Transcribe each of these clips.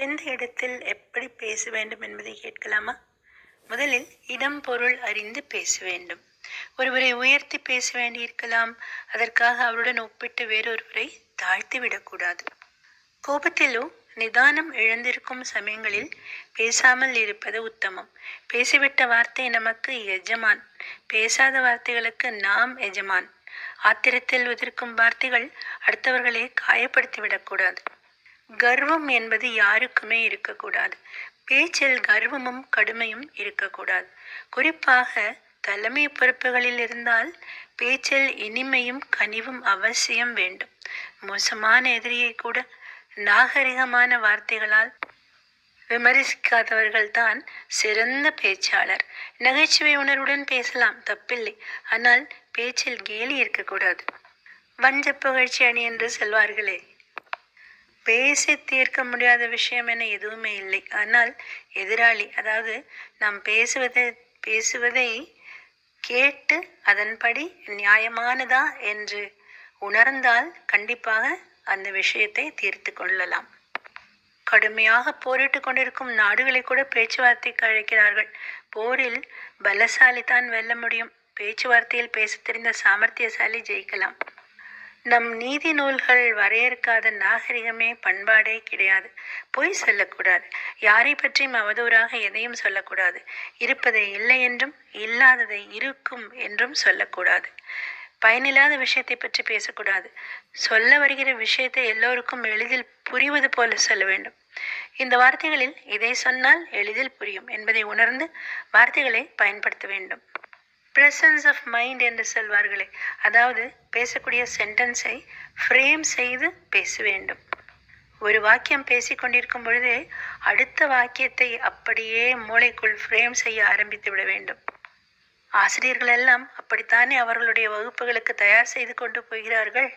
எந்த இடத்தில் எப்படி பேச வேண்டும் என்பதை கேட்கலாமா? முதலில் இடம் பொருள் அறிந்து பேச வேண்டும். ஒருவரை உயர்த்தி பேச வேண்டியிருக்கலாம். அதற்காக அவருடன் ஒப்பிட்டு வேறொருவரை தாழ்த்தி விடக்கூடாது கோபத்திலோ நிதானம் இழந்திருக்கும் சமயங்களில் பேசாமல் இருப்பது உத்தமம். பேசிவிட்ட வார்த்தை நமக்கு எஜமான். பேசாத வார்த்தைகளுக்கு நாம் எஜமான். ஆத்திரத்தில் உதிர்க்கும் வார்த்தைகள் அடுத்தவர்களை காயப்படுத்திவிடக்கூடாது. கர்வம் என்பது யாருக்குமே இருக்கக்கூடாது. பேச்சில் கர்வமும் கடுமையும் இருக்கக்கூடாது. குறிப்பாக தலைமை பொறுப்புகளில் இருந்தால் பேச்சில் இனிமையும் கனிவும் அவசியம் வேண்டும். மோசமான எதிரியை கூட நாகரிகமான வார்த்தைகளால் விமர்சிக்காதவர்கள்தான் சிறந்த பேச்சாளர். நகைச்சுவை உணர்வுடன் பேசலாம் தப்பில்லை. ஆனால் பேச்சில் கேலி இருக்கக்கூடாது. வஞ்ச புகழ்ச்சி அணி என்று சொல்வார்களே. பேசி தீர்க்க முடியாத விஷயம் என எதுவுமே இல்லை. ஆனால் எதிராளி அதாவது நாம் பேசுவதை பேசுவதை கேட்டு அதன்படி நியாயமானதா என்று உணர்ந்தால் கண்டிப்பாக அந்த விஷயத்தை தீர்த்து கொள்ளலாம். கடுமையாக போரிட்டு கொண்டிருக்கும் நாடுகளை கூட பேச்சுவார்த்தைக்கு அழைக்கிறார்கள். போரில் பலசாலி தான் வெல்ல முடியும். பேச்சுவார்த்தையில் பேச தெரிந்த சாமர்த்தியசாலி ஜெயிக்கலாம். நம் நீதி நூல்கள் வரையறுக்காத நாகரிகமே பண்பாடே கிடையாது. பொய் சொல்லக்கூடாது. யாரை பற்றியும் அவதூறாக எதையும் சொல்லக்கூடாது. இருப்பதை இல்லை என்றும் இல்லாததை இருக்கும் என்றும் சொல்லக்கூடாது. பயனில்லாத விஷயத்தை பற்றி பேசக்கூடாது. சொல்ல வருகிற விஷயத்தை எல்லோருக்கும் எளிதில் புரிவது போல சொல்ல வேண்டும். இந்த வார்த்தைகளில் இதை சொன்னால் எளிதில் புரியும் என்பதை உணர்ந்து வார்த்தைகளை பயன்படுத்த வேண்டும். ப்ரெசன்ஸ் ஆஃப் மைண்ட் என்று சொல்வார்களே. அதாவது பேசக்கூடிய சென்டென்ஸை ஃப்ரேம் செய்து பேச வேண்டும். ஒரு வாக்கியம் பேசிக்கொண்டிருக்கும் பொழுதே அடுத்த வாக்கியத்தை அப்படியே மூளைக்குள் ஃப்ரேம் செய்ய ஆரம்பித்து விட வேண்டும். ஆசிரியர்கள் எல்லாம் அப்படித்தானே அவர்களுடைய வகுப்புகளுக்கு தயார் செய்து கொண்டு போகிறார்கள்?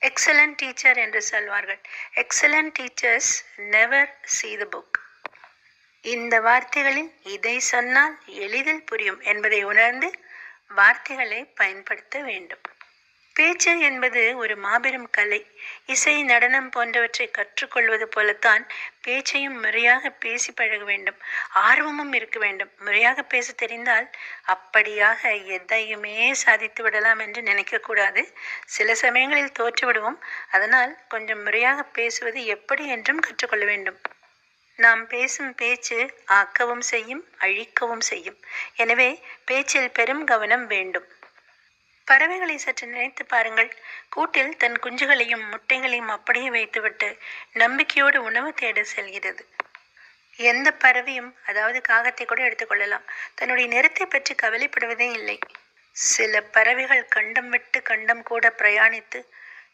எக்ஸலண்ட் டீச்சர் என்று சொல்வார்கள். Excellent teachers never see the book இந்த வார்த்தைகளில் இதை சொன்னால் எளிதில் புரியும் என்பதை உணர்ந்து வார்த்தைகளை பயன்படுத்த வேண்டும். பேச்சு என்பது ஒரு மாபெரும் கலை. இசை நடனம் போன்றவற்றை கற்றுக்கொள்வது போலத்தான் பேச்சையும் முறையாக பேசி பழக வேண்டும். ஆர்வமும் இருக்க வேண்டும். முறையாக பேச தெரிந்தால் அப்படியாக எதையுமே சாதித்து விடலாம் என்று நினைக்கக்கூடாது சில சமயங்களில் தோற்றுவிடுவோம். அதனால் கொஞ்சம் முறையாக பேசுவது எப்படி என்றும் கற்றுக்கொள்ள வேண்டும். நாம் பேசும் பேச்சு ஆக்கவும் செய்யும் அழிக்கவும் செய்யும். எனவே பேச்சில் பெரும் கவனம் வேண்டும். பறவைகளை சற்று நினைத்து பாருங்கள். கூட்டில் தன் குஞ்சுகளையும் முட்டைகளையும் அப்படியே வைத்துவிட்டு நம்பிக்கையோடு உணவு தேட செல்கிறது. எந்த பறவையும் அதாவது காகத்தை கூட எடுத்துக்கொள்ளலாம் தன்னுடைய நிறத்தை பற்றி கவலைப்படுவதே இல்லை. சில பறவைகள் கண்டம் விட்டு கண்டம் கூட பிரயாணித்து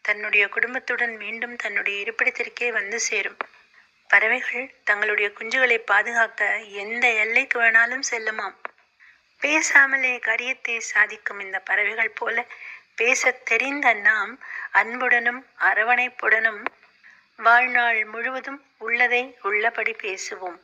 தன்னுடைய குடும்பத்துடன் மீண்டும் தன்னுடைய இருப்பிடத்திற்கே வந்து சேரும். பறவைகள் தங்களுடைய குஞ்சுகளை பாதுகாக்க எந்த எல்லைக்கு வேணாலும் செல்லுமாம். பேசாமலே காரியத்தை சாதிக்கும் இந்த பறவைகள் போல பேசத் தெரிந்த நாம் அன்புடனும் அரவணைப்புடனும் வாழ்நாள் முழுவதும் உள்ளதை உள்ளபடி பேசுவோம்.